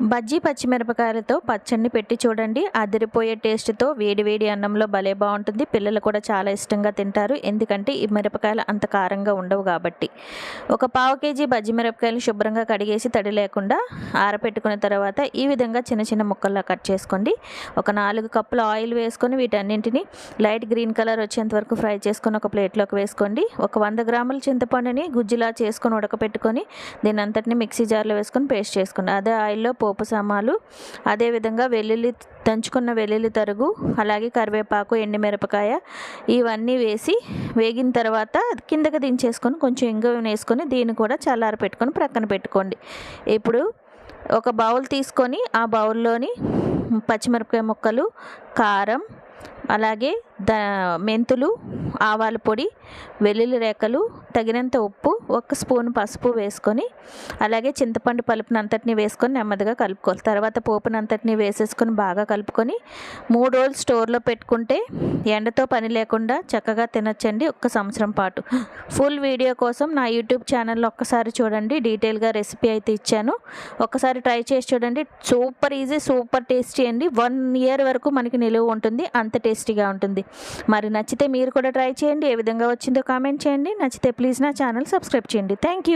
బజ్జీ పచ్చిమిరపకాయలతో పచ్చడిని పెట్టి చూడండి. అదిరిపోయే టేస్ట్తో వేడి వేడి అన్నంలో భలే బాగుంటుంది. పిల్లలు కూడా చాలా ఇష్టంగా తింటారు. ఎందుకంటే ఈ మిరపకాయలు అంత కారంగా ఉండవు కాబట్టి. ఒక పావు కేజీ బజ్జీ మిరపకాయలు శుభ్రంగా కడిగేసి తడి లేకుండా ఆరపెట్టుకున్న తర్వాత ఈ విధంగా చిన్న చిన్న ముక్కల్లా కట్ చేసుకోండి. ఒక నాలుగు కప్పుల ఆయిల్ వేసుకొని వీటన్నింటిని లైట్ గ్రీన్ కలర్ వచ్చేంత వరకు ఫ్రై చేసుకొని ఒక ప్లేట్లోకి వేసుకోండి. ఒక వంద గ్రాముల చింతపండుని గుజ్జులా చేసుకొని ఉడకపెట్టుకొని దీని అంతటిని మిక్సీ జార్లో వేసుకొని పేస్ట్ చేసుకోండి. అదే ఆయిల్లో పోపు సామాలు అదేవిధంగా వెల్లుల్లి దంచుకున్న వెల్లుల్లి తరుగు అలాగే కరివేపాకు ఎండుమిరపకాయ ఇవన్నీ వేసి వేగిన తర్వాత కిందకి దించేసుకొని కొంచెం ఇంగ వేసుకొని దీన్ని కూడా చల్లార పెట్టుకొని ప్రక్కన పెట్టుకోండి. ఇప్పుడు ఒక బౌల్ తీసుకొని ఆ బౌల్లోని పచ్చిమిరపకాయ ముక్కలు కారం అలాగే ద మెంతులు ఆవాల పొడి వెల్లుల్లి రేకలు తగినంత ఉప్పు ఒక స్పూన్ పసుపు వేసుకొని అలాగే చింతపండు పలుపునంతటిని వేసుకొని నెమ్మదిగా కలుపుకోవాలి. తర్వాత పోపునంతటిని వేసేసుకొని బాగా కలుపుకొని మూడు రోజులు స్టోర్లో పెట్టుకుంటే ఎండతో పని లేకుండా చక్కగా తినచ్చండి ఒక్క సంవత్సరం పాటు. ఫుల్ వీడియో కోసం నా యూట్యూబ్ ఛానల్లో ఒక్కసారి చూడండి. డీటెయిల్గా రెసిపీ అయితే ఇచ్చాను. ఒక్కసారి ట్రై చేసి చూడండి. సూపర్ ఈజీ సూపర్ టేస్టీ అండి. వన్ ఇయర్ వరకు మనకి నిలువ ఉంటుంది. అంత టేస్టీగా ఉంటుంది. మరి నచ్చితే మీరు కూడా ట్రై చేయండి. ఏ విధంగా వచ్చిందో కామెంట్ చేయండి. నచ్చితే ప్లీజ్ నా ఛానల్ సబ్స్క్రైబ్ చేయండి. Thank you.